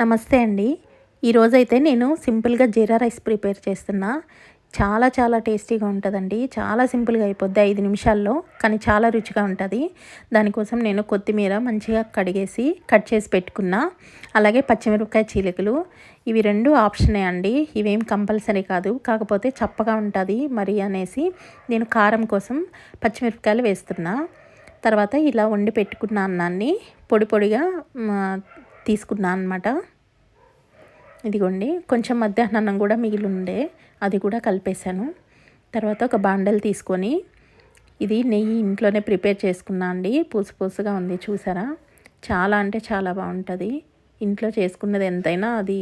నమస్తే అండి. ఈరోజైతే నేను సింపుల్గా జీరా రైస్ ప్రిపేర్ చేస్తున్నా. చాలా చాలా టేస్టీగా ఉంటుందండి. చాలా సింపుల్గా అయిపోద్ది ఐదు నిమిషాల్లో కానీ చాలా రుచిగా ఉంటుంది. దానికోసం నేను కొత్తిమీర మంచిగా కడిగేసి కట్ చేసి పెట్టుకున్నా. అలాగే పచ్చిమిరపకాయ చీలికలు. ఇవి రెండు ఆప్షనే అండి. ఇవేం కంపల్సరీ కాదు. కాకపోతే చప్పగా ఉంటుంది మరి అనేసి నేను కారం కోసం పచ్చిమిరపకాయలు వేస్తున్నా. తర్వాత ఇలా వండి పెట్టుకున్న అన్నాన్ని పొడి పొడిగా తీసుకున్నాను అనమాట ఇదిగోండి కొంచెం మధ్యాహ్నం కూడా మిగిలి ఉండే అది కూడా కలిపేశాను. తర్వాత ఒక బాండల్ తీసుకొని ఇది నెయ్యి ఇంట్లోనే ప్రిపేర్ చేసుకున్నా అండి. పూసు పూసుగా ఉంది చూసారా? చాలా అంటే చాలా బాగుంటుంది. ఇంట్లో చేసుకున్నది ఎంతైనా అది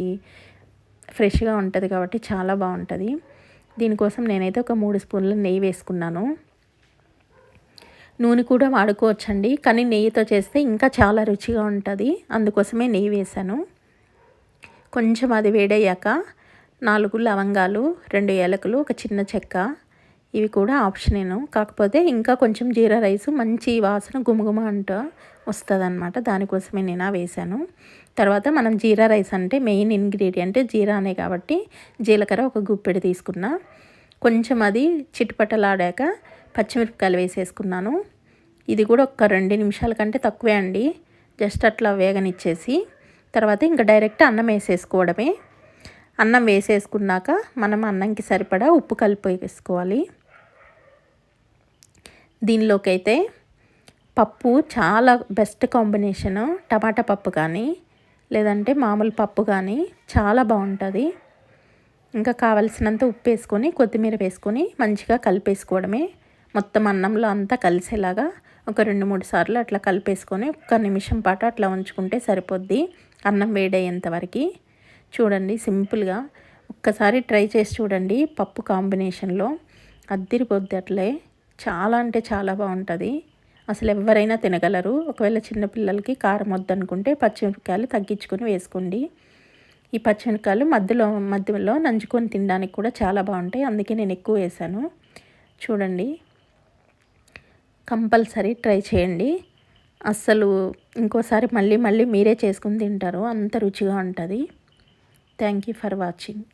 ఫ్రెష్గా ఉంటుంది కాబట్టి చాలా బాగుంటుంది. దీనికోసం నేనైతే ఒక మూడు స్పూన్ల నెయ్యి వేసుకున్నాను. నూనె కూడా వాడుకోవచ్చండి. కానీ నెయ్యితో చేస్తే ఇంకా చాలా రుచిగా ఉంటుంది. అందుకోసమే నెయ్యి వేశాను. కొంచెం అది వేడయ్యాక నాలుగు లవంగాలు రెండు ఏలకులు ఒక చిన్న చెక్క. ఇవి కూడా ఆప్షనేను కాకపోతే ఇంకా కొంచెం జీరా రైస్ మంచి వాసన గుమగుమ అంట వస్తుంది అనమాట దానికోసమే నేను వేశాను. తర్వాత మనం జీరా రైస్ అంటే మెయిన్ ఇంగ్రీడియంట్ జీరానే కాబట్టి జీలకర్ర ఒక గుప్పెడు తీసుకున్నా. కొంచెం అది చిట్టుపట్టలాడాక పచ్చిమిరపకాయలు వేసేసుకున్నాను. ఇది కూడా ఒక రెండు నిమిషాల కంటే తక్కువే అండి. జస్ట్ అట్లా వేగనిచ్చేసి తర్వాత ఇంకా డైరెక్ట్ అన్నం వేసేసుకోవడమే. అన్నం వేసేసుకున్నాక మనం అన్నంకి సరిపడా ఉప్పు కలిపి వేసుకోవాలి దీనిలోకి అయితే పప్పు చాలా బెస్ట్ కాంబినేషను. టమాటా పప్పు కానీ లేదంటే మామూలు పప్పు కానీ చాలా బాగుంటుంది. ఇంకా కావలసినంత ఉప్పు వేసుకొని కొత్తిమీర వేసుకొని మంచిగా కలిపేసుకోవడమే. మొత్తం అన్నంలో అంతా కలిసేలాగా ఒక రెండు మూడు సార్లు అట్లా కలిపేసుకొని ఒక్క నిమిషం పాటు అట్లా ఉంచుకుంటే సరిపోద్ది. అన్నం వేడయ్యేంత వరకు. చూడండి సింపుల్గా ఒక్కసారి ట్రై చేసి చూడండి పప్పు కాంబినేషన్లో. అద్దిరిపోద్ది అట్లే. చాలా అంటే చాలా బాగుంటుంది. అసలు ఎవరైనా తినగలరు. ఒకవేళ చిన్నపిల్లలకి కారం వద్దనుకుంటే పచ్చిమిరపకాయలు తగ్గించుకొని వేసుకోండి. ఈ పచ్చిమిరపకాయలు మధ్యలో మధ్యలో నంచుకొని తినడానికి కూడా చాలా బాగుంటాయి. అందుకే నేను ఎక్కువ వేసాను. చూడండి. కంపల్సరీ ట్రై చేయండి. అస్సలు ఇంకోసారి మళ్ళీ మళ్ళీ మీరే చేసుకుని తింటారు. అంత రుచిగా ఉంటుంది. Thank you for watching